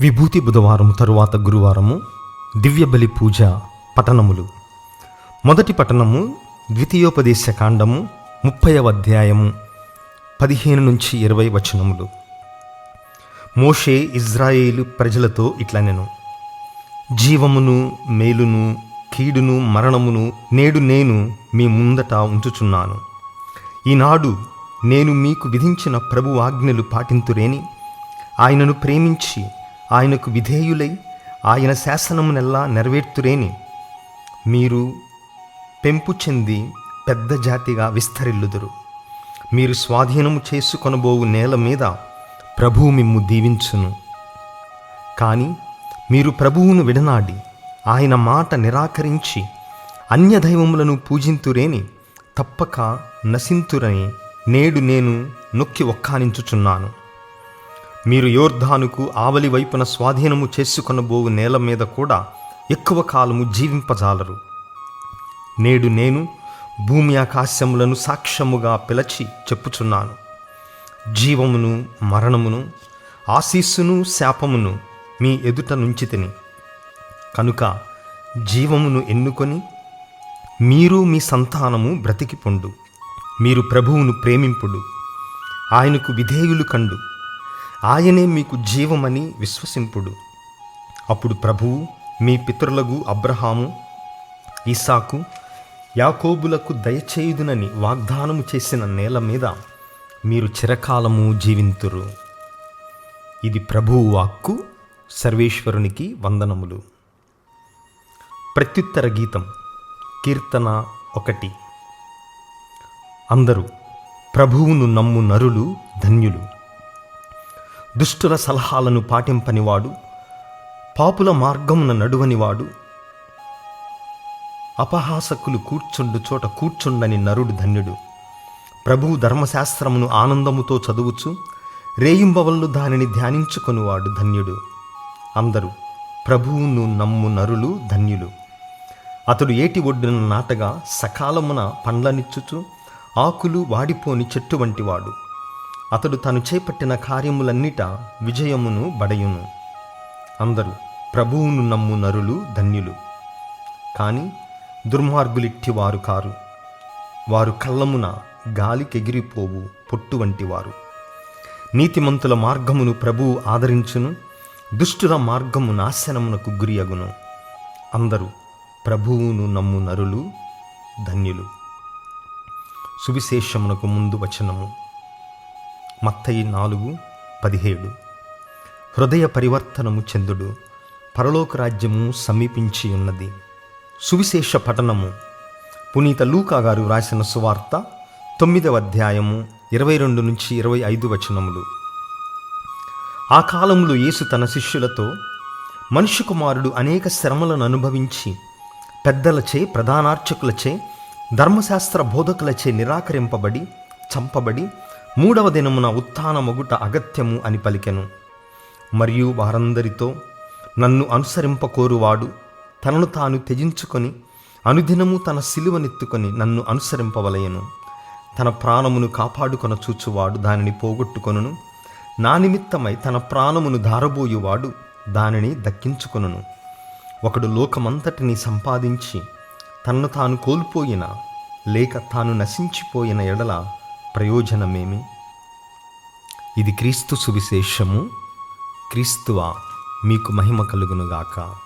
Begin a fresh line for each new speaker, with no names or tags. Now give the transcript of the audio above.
విభూతి బుధవారం తరువాత గురువారము దివ్యబలి పూజ పఠనములు. మొదటి పఠనము ద్వితీయోపదేశ కాండము ముప్పైవ అధ్యాయము పదిహేను నుంచి ఇరవై వచనములు. మోషే ఇజ్రాయేలు ప్రజలతో ఇట్లనెను. జీవమును మేలును కీడును మరణమును నేడు నేను మీ ముందట ఉంచుచున్నాను. ఈనాడు నేను మీకు విధించిన ప్రభు ఆజ్ఞలు పాటింతురేని ఆయనను ప్రేమించి ఆయనకు విధేయులై ఆయన శాసనమునెల్లా నెరవేర్తురేని. మీరు పెంపు చెంది పెద్ద జాతిగా విస్తరిల్లుదురు. మీరు స్వాధీనము చేసుకొనబోవు నేల మీద ప్రభువు మిమ్ము దీవించును. కానీ మీరు ప్రభువును విడనాడి ఆయన మాట నిరాకరించి అన్య దైవములను పూజింతురేని తప్పక నశింతురని నేడు నేను నొక్కి ఒక్కానించుచున్నాను. మీరు యోర్ధానుకు ఆవలి వైపున స్వాధీనము చేసుకొనబోవు నేల మీద కూడా ఎక్కువ కాలము జీవింపజాలరు. నేడు నేను భూమి ఆకాశములను సాక్ష్యముగా పిలచి చెప్పుచున్నాను. జీవమును మరణమును ఆశీస్సును శాపమును మీ ఎదుట నుంచి తిని. కనుక జీవమును ఎన్నుకొని మీరు మీ సంతానము బ్రతికిపొండు మీరు ప్రభువును ప్రేమింపుడు. ఆయనకు విధేయులు కండు. ఆయనే మీకు జీవమని విశ్వసింపుడు. అప్పుడు ప్రభువు మీ పితరులకు అబ్రహాము ఈసాకు యాకోబులకు దయచేయుదునని వాగ్దానము చేసిన నేల మీద మీరు చిరకాలము జీవింతురు. ఇది ప్రభువు వాక్కు సర్వేశ్వరునికి వందనములు. ప్రత్యుత్తర గీతం కీర్తన ఒకటి. అందరూ ప్రభువును నమ్ము నరులు ధన్యులు. దుష్టుల సలహాలను పాటింపనివాడు పాపుల మార్గమున నడువనివాడు అపహాసకులు కూర్చుండు చోట కూర్చుండని నరుడు ధన్యుడు. ప్రభువు ధర్మశాస్త్రమును ఆనందముతో చదువుచు రేయింబవళ్ళు దానిని ధ్యానించుకొనివాడు ధన్యుడు. అందరూ ప్రభువును నమ్ము నరులు ధన్యులు. అతడు ఏటి ఒడ్డున నాటగా సకాలమున పండ్లనిచ్చుచు ఆకులు వాడిపోని చెట్టు వంటివాడు. అతడు తను చేపట్టిన కార్యములన్నిట విజయమును బడయును. అందరూ ప్రభువును నమ్ము నరులు ధన్యులు. కానీ దుర్మార్గులిట్టి వారు కారు. వారు కళ్ళమున గాలికెగిరిపోవు పొట్టు వంటివారు. నీతిమంతుల మార్గమును ప్రభువు ఆదరించును దుష్టుల మార్గము నాశనమునకు గురియగును. అందరూ ప్రభువును నమ్ము నరులు ధన్యులు. సువిశేషమునకు ముందు వచనము. మత్తయి నాలుగు పదిహేడు. హృదయ పరివర్తనము చెందుడు పరలోక రాజ్యము సమీపించి ఉన్నది. సువిశేష పఠనము. పునీత లూకా గారు రాసిన సువార్త తొమ్మిదవ అధ్యాయము ఇరవై రెండు నుంచి ఇరవై ఐదు వచనములు. ఆ కాలంలో యేసు తన శిష్యులతో మనుష్య కుమారుడు అనేక శ్రమలను అనుభవించి పెద్దలచే ప్రధానార్చకులచే ధర్మశాస్త్ర బోధకులచే నిరాకరింపబడి చంపబడి మూడవ దినమున ఉత్థానమొగుట అగత్యము అని పలికెను. మరియు వారందరితో నన్ను అనుసరింపకోరువాడు తనను తాను త్యజించుకొని అనుదినము తన సిలువనెత్తుకొని నన్ను అనుసరింపవలయను తన ప్రాణమును కాపాడుకొన చూచువాడు దానిని పోగొట్టుకొనును. నా నిమిత్తమై తన ప్రాణమును ధారబోయువాడు దానిని దక్కించుకొనును. ఒకడు లోకమంతటిని సంపాదించి తన్ను తాను కోల్పోయిన లేక తాను నశించిపోయిన ఎడల ప్రయోజనమేమి? ఇది క్రీస్తు సువిశేషము. క్రీస్తువా మీకు మహిమ కలుగునుగాక.